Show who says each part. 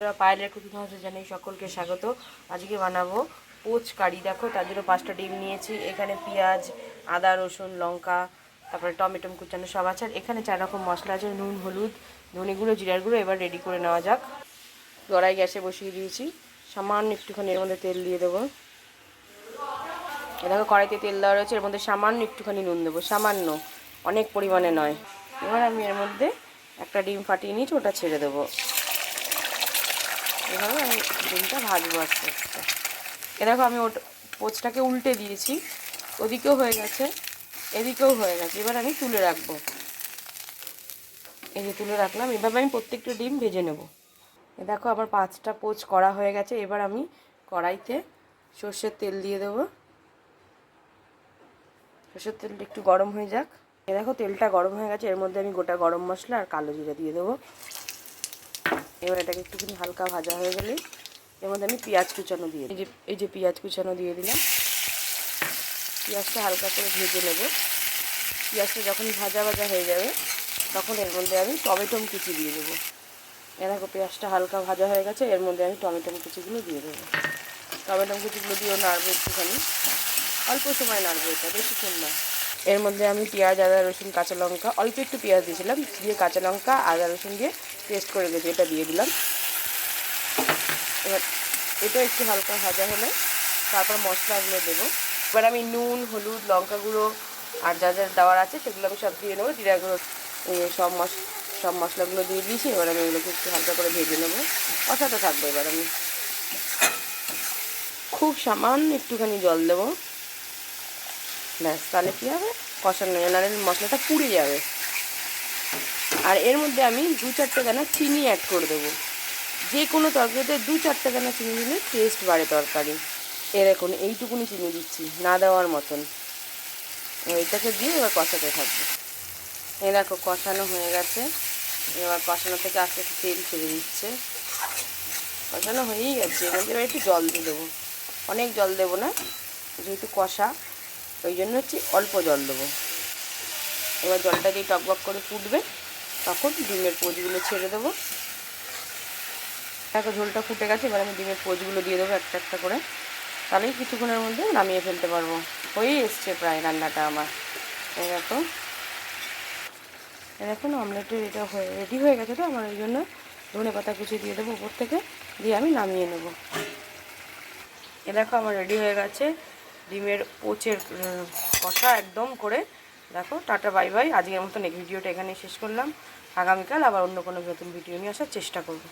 Speaker 1: পায়েলের কুকিং হাউসে জানাই সকলকে স্বাগত। আজকে বানাবো পোচ কারি। দেখো, তার জন্য পাঁচটা ডিম নিয়েছি। এখানে পেঁয়াজ, আদা, রসুন, লঙ্কা, তারপরে টমেটো, কুচানো সব আছে। আর এখানে চার রকম মশলা আছে, নুন, হলুদ, ধনে গুঁড়ো, জিরার গুঁড়ো। এবার রেডি করে নেওয়া যাক। কড়াই গ্যাসে বসিয়ে দিয়েছি। সামান্য একটুখানি এর মধ্যে তেল দিয়ে দেবো। দেখো, কড়াইতে তেল দেওয়া রয়েছে। এর মধ্যে সামান্য একটুখানি নুন দেবো। সামান্য, অনেক পরিমাণে নয়। এবার আমি এর মধ্যে একটা ডিম ফাটিয়ে নিয়েছি, ওটা ছেড়ে দেবো। এভাবে আমি ডিমটা ভাজবো আস্তে আস্তে। এ দেখো আমি ওটা পোচটাকে উল্টে দিয়েছি। ওদিকেও হয়ে গেছে, এদিকেও হয়ে গেছে। এবার আমি তুলে রাখব। এই যে তুলে রাখলাম, এভাবে আমি প্রত্যেকটা ডিম ভেজে নেব। এ দেখো আমার পাঁচটা পোচ করা হয়ে গেছে। এবার আমি কড়াইতে সর্ষের তেল দিয়ে দেবো। সর্ষের তেলটা একটু গরম হয়ে যাক। এ দেখো তেলটা গরম হয়ে গেছে। এর মধ্যে আমি গোটা গরম মশলা আর কালো জিরা দিয়ে দেবো। এবার এটাকে একটুখানি হালকা ভাজা হয়ে গেলে এর মধ্যে আমি পেঁয়াজ কুচানো দিয়ে এই যে এই যে পেঁয়াজ কুচানো দিয়ে দিলাম। পেঁয়াজটা হালকা করে ভেজে নেব। পেঁয়াজটা যখন ভাজা ভাজা হয়ে যাবে, তখন এর মধ্যে আমি টমেটো কুচি দিয়ে দেবো। এ দেখো পেঁয়াজটা হালকা ভাজা হয়ে গেছে, এর মধ্যে আমি টমেটো কুচিগুলো দিয়ে দেবো। টমেটো কুচিগুলো দিয়েও নাড়বো একটুখানি। অল্প সময় নাড়বো এটা, বেশিক্ষণ না। এর মধ্যে আমি পেঁয়াজ, আদা, রসুন, কাঁচা লঙ্কা, অল্প একটু পেঁয়াজ দিয়েছিলাম, দিয়ে কাঁচা লঙ্কা, আদা, রসুন দিয়ে পেস্ট করে গেছি এটা দিয়ে দিলাম। এবার এটা একটু হালকা ভাজা হলে তারপর মশলাগুলো দেবো। এবার আমি নুন, হলুদ, লঙ্কা গুঁড়ো আর যা যা দেওয়ার আছে সেগুলো আমি সব দিয়ে নেব। জিরা গুঁড়ো সব মশ, সব মশলাগুলো দিয়ে দিয়েছি, এবার আমি এগুলোকে একটু হালকা করে ভেজে নেব। কষাতে থাকব এবার আমি। খুব সামান্য একটুখানি জল দেবো। ব্যাস, তাহলে কী হবে? কষানো নাহলে মশলাটা পুড়ে যাবে। আর এর মধ্যে আমি দু চারটে দানা চিনি অ্যাড করে দেবো। যে কোনো তরকারিতে দু চারটে দানা চিনি দিলে টেস্ট বাড়ে তরকারি। এ দেখুন, এইটুকুনি চিনি দিচ্ছি, না দেওয়ার মতন। এইটাকে দিয়ে এবার কষাতে থাকব। এ দেখো, কষানো হয়ে গেছে। এবার কষানো থেকে আস্তে আস্তে তেল ছেড়ে দিচ্ছে। কষানো হয়েই গেছে। এর এবার একটু জল দিয়ে দেবো। অনেক জল দেবো না, যেহেতু কষা। ওই জন্য হচ্ছে অল্প জল দেবো। এবার জলটা দিয়ে টকবক করে ফুটবে, তখন ডিমের পোচগুলো ছেড়ে দেবো। দেখো ঝোলটা ফুটে গেছে, এবার আমি ডিমের পোচগুলো দিয়ে দেবো একটা একটা করে। তাহলেই কিছুক্ষণের মধ্যে নামিয়ে ফেলতে পারব। হয়েই এসছে প্রায় রান্নাটা আমার। দেখো। এই অমলেটের এটা হয়ে রেডি হয়ে গেছে তো, আমার ওই জন্য ধনে পাতা কুচি দিয়ে দেবো উপর থেকে, দিয়ে আমি নামিয়ে নেব। এ দেখো আমার রেডি হয়ে গেছে। ডিমের পোচের কষা একদম করে দেখো, টাটা, বাই বাই। আজকের মতন এই ভিডিওটা এখানেই শেষ করলাম। আগামীকাল আবার অন্য কোনো নতুন ভিডিও নিয়ে আসার চেষ্টা করব।